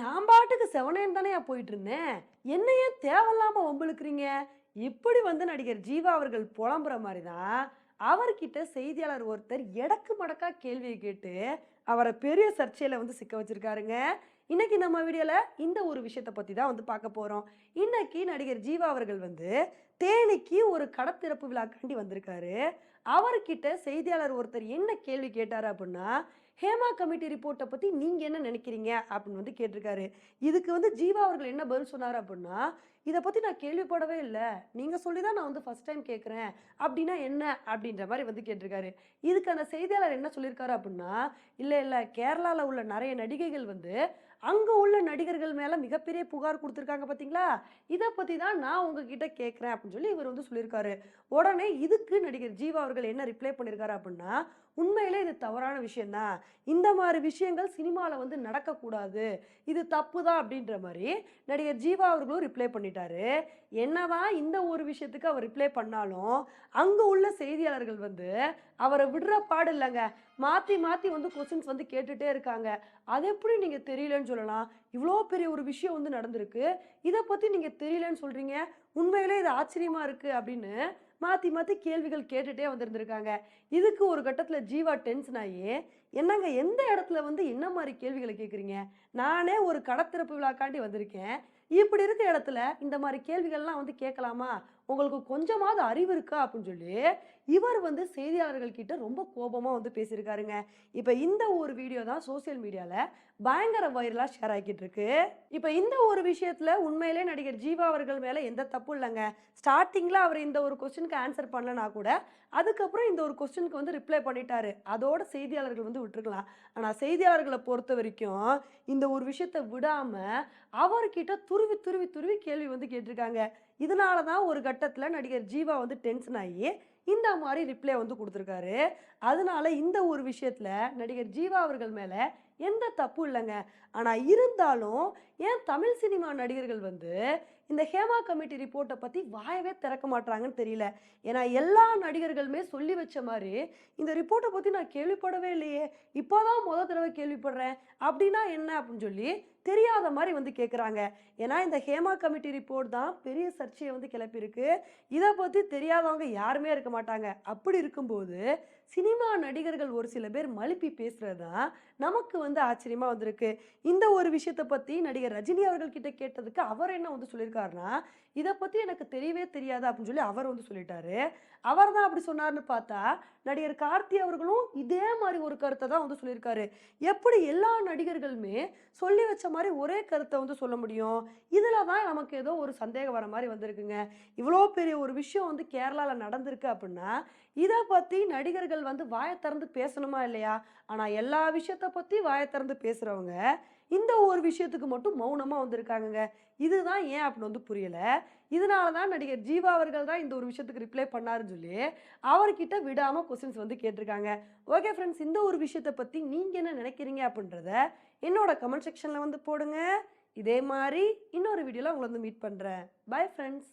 நான் பாட்டுக்கு செவனேன்னு தானே போயிட்டு இருந்தேன் என்னையே தேவையில்லாம வம்பிழுக்கிறீங்க? இப்படி வந்து நடிகர் ஜீவா அவர்கள் புலம்புற மாதிரி தான் அவர்கிட்ட செய்தியாளர் ஒருத்தர் எடக்கு மடக்கா கேள்வியை கேட்டு அவரை பெரிய சர்ச்சையில வந்து சிக்க வச்சிருக்காருங்க. இன்னைக்கு நம்ம வீடியோல இந்த ஒரு விஷயத்தை பத்தி தான் வந்து பார்க்க போறோம். இன்னைக்கு நடிகர் ஜீவா அவர்கள் வந்து தேனிக்கு ஒரு கடத்திறப்பு விழாக்காண்டி வந்திருக்காரு. அவர்கிட்ட செய்தியாளர் ஒருத்தர் என்ன கேள்வி கேட்டார் அப்படின்னா ஹேமா கமிட்டி ரிப்போர்ட்டை பற்றி நீங்கள் என்ன நினைக்கிறீங்க அப்படின்னு வந்து கேட்டிருக்காரு. இதுக்கு வந்து ஜீவா அவர்கள் என்ன பதில் சொன்னார் அப்படின்னா இதை பற்றி நான் கேள்விப்படவே இல்லை. நீங்கள் சொல்லி தான் நான் வந்து ஃபஸ்ட் டைம் கேட்குறேன் அப்படின்னா என்ன? அப்படின்ற மாதிரி வந்து கேட்டிருக்காரு. இதுக்கு அந்த செய்தியாளர் என்ன சொல்லியிருக்காரு அப்படின்னா இல்லை இல்லை கேரளாவில் உள்ள நிறைய நடிகைகள் வந்து அங்கே உள்ள நடிகர்கள் மேலே மிகப்பெரிய புகார் கொடுத்துருக்காங்க பார்த்தீங்களா இதை பற்றி தான் நான் உங்ககிட்ட கேட்குறேன் அப்படின்னு சொல்லி இவர் வந்து சொல்லியிருக்காரு. உடனே இதுக்கு நடிகர் ஜீவா அவர்கள் என்ன ரிப்ளை பண்ணியிருக்காரு அப்படின்னா உண்மையிலே இது தவறான விஷயந்தான் இந்த மாதிரி விஷயங்கள் சினிமாவில் வந்து நடக்கக்கூடாது. இது தப்பு தான் அப்படின்ற மாதிரி நடிகர் ஜீவா அவர்களும் ரிப்ளை பண்ணிட்டாரு. என்னதான் இந்த ஒரு விஷயத்துக்கு அவர் ரிப்ளை பண்ணாலும் அங்கே உள்ள செய்தியாளர்கள் வந்து அவரை விடுற பாடு இல்லைங்க. மாற்றி மாற்றி வந்து கொஸ்டின்ஸ் வந்து கேட்டுகிட்டே இருக்காங்க. அது எப்படி நீங்கள் தெரியலன்னு சொல்லலாம். இவ்வளோ பெரிய ஒரு விஷயம் வந்து நடந்திருக்கு. இதை பற்றி நீங்கள் தெரியலன்னு சொல்கிறீங்க உண்மையிலே இது ஆச்சரியமாக இருக்குது அப்படின்னு மாற்றி மாற்றி கேள்விகள் கேட்டுட்டே வந்திருந்திருக்காங்க. இதுக்கு ஒரு கட்டத்தில் ஜீவா டென்ஷன் ஆகி என்னங்க எந்த இடத்துல வந்து என்ன மாதிரி கேள்விகளை கேட்குறீங்க நானே ஒரு கடத்திறப்பு விழாக்காண்டி வந்திருக்கேன். இப்படி இருக்க இடத்துல இந்த மாதிரி கேள்விகள்லாம் வந்து கேட்கலாமா? உங்களுக்கு கொஞ்சமாவது அறிவு இருக்கா? அப்படின்னு சொல்லி இவர் வந்து செய்தியாளர்கள்கிட்ட ரொம்ப கோபமாக வந்து பேசியிருக்காருங்க. இப்போ இந்த ஒரு வீடியோ தான் சோசியல் மீடியாவில் பயங்கர வைரலாக ஷேர் ஆகிக்கிட்டு இருக்கு. இப்போ இந்த ஒரு விஷயத்தில் உண்மையிலே நடிகர் ஜீவா அவர்கள் மேலே எந்த தப்பு தப்பு இல்லைங்க. ஸ்டார்டிங்கில் அவர் இந்த ஒரு கொஸ்டினுக்கு ஆன்சர் பண்ணலனா கூட அதுக்கப்புறம் இந்த ஒரு கொஸ்டினுக்கு வந்து ரிப்ளை பண்ணிட்டாரு. அதோட செய்தியாளர்கள் வந்து விட்டுருக்கலாம். ஆனால் செய்தியாளர்களை பொறுத்த வரைக்கும் இந்த ஒரு விஷயத்தை விடாமல் அவர்கிட்ட துருவி துருவி துருவி கேள்வி வந்து கேட்டிருக்காங்க. இதனால தான் ஒரு கட்டத்தில் நடிகர் ஜீவா வந்து டென்ஷன் ஆகி இந்த மாதிரி ரிப்ளை வந்து கொடுத்துருக்காரு. அதனால இந்த ஒரு விஷயத்தில் நடிகர் ஜீவா அவர்கள் மேலே எந்த தப்பும் இல்லைங்க. ஆனால் இருந்தாலும் ஏன் தமிழ் சினிமா நடிகர்கள் வந்து இந்த ஹேமா கமிட்டி ரிப்போர்ட்டை பற்றி வாயவே திறக்க மாட்டாங்கன்னு தெரியல. ஏன்னா எல்லா நடிகர்களுமே சொல்லி வச்ச மாதிரி இந்த ரிப்போர்ட்டை பற்றி நான் கேள்விப்படவே இல்லையே. இப்போதான் முதல் தடவை கேள்விப்படுறேன். அப்படின்னா என்ன அப்படின்னு சொல்லி தெரியாத மாதிரி வந்து கேட்குறாங்க ஏன்னா இந்த ஹேமா கமிட்டி ரிப்போர்ட் தான் பெரிய சர்ச்சையை வந்து கிளப்பியிருக்கு. இதை பற்றி தெரியாதவங்க யாருமே இருக்க மாட்டாங்க. அப்படி இருக்கும்போது சினிமா நடிகர்கள் ஒரு சில பேர் மழுப்பி பேசுகிறது தான் நமக்கு வந்து ஆச்சரியமாக வந்திருக்கு. இந்த ஒரு விஷயத்தை பற்றி நடிகர் ரஜினி அவர்கள்கிட்ட கேட்டதுக்கு அவர் என்ன வந்து சொல்லியிருக்காரு? சொல்லியிருக்காருன்னா இதை பற்றி எனக்கு தெரியவே தெரியாது அப்படின்னு சொல்லி அவர் வந்து சொல்லிட்டாரு. அவர் தான் அப்படி சொன்னார்னு பார்த்தா நடிகர் கார்த்தி அவர்களும் இதே மாதிரி ஒரு கருத்தை தான் வந்து சொல்லியிருக்காரு. எப்படி எல்லா நடிகர்களுமே சொல்லி வச்ச மாதிரி ஒரே கருத்தை வந்து சொல்ல முடியும்? இதில் தான் நமக்கு ஏதோ ஒரு சந்தேகம் வர மாதிரி வந்திருக்குங்க. இவ்வளோ பெரிய ஒரு விஷயம் வந்து கேரளாவில் நடந்திருக்கு அப்படின்னா இதை பற்றி நடிகர்கள் வந்து வாயை திறந்து பேசணுமா இல்லையா? ஆனால் எல்லா விஷயத்தை பற்றி வாயை திறந்து பேசுகிறவங்க இந்த ஒரு விஷயத்துக்கு மட்டும் மௌனமாக வந்திருக்காங்கங்க. இதுதான் ஏன் அப்படின்னு வந்து புரியலை. இதனால தான் நடிகர் ஜீவா அவர்கள் தான் இந்த ஒரு விஷயத்துக்கு ரிப்ளை பண்ணாருன்னு சொல்லி அவர்கிட்ட விடாமல் கொஸ்டின்ஸ் வந்து கேட்டிருக்காங்க. ஓகே ஃப்ரெண்ட்ஸ் இந்த ஒரு விஷயத்தை பற்றி நீங்கள் என்ன நினைக்கிறீங்க அப்படின்றத என்னோட கமெண்ட் செக்ஷனில் வந்து போடுங்க. இதே மாதிரி இன்னொரு வீடியோவில் உங்களை வந்து மீட் பண்ணுறேன் பை ஃப்ரெண்ட்ஸ்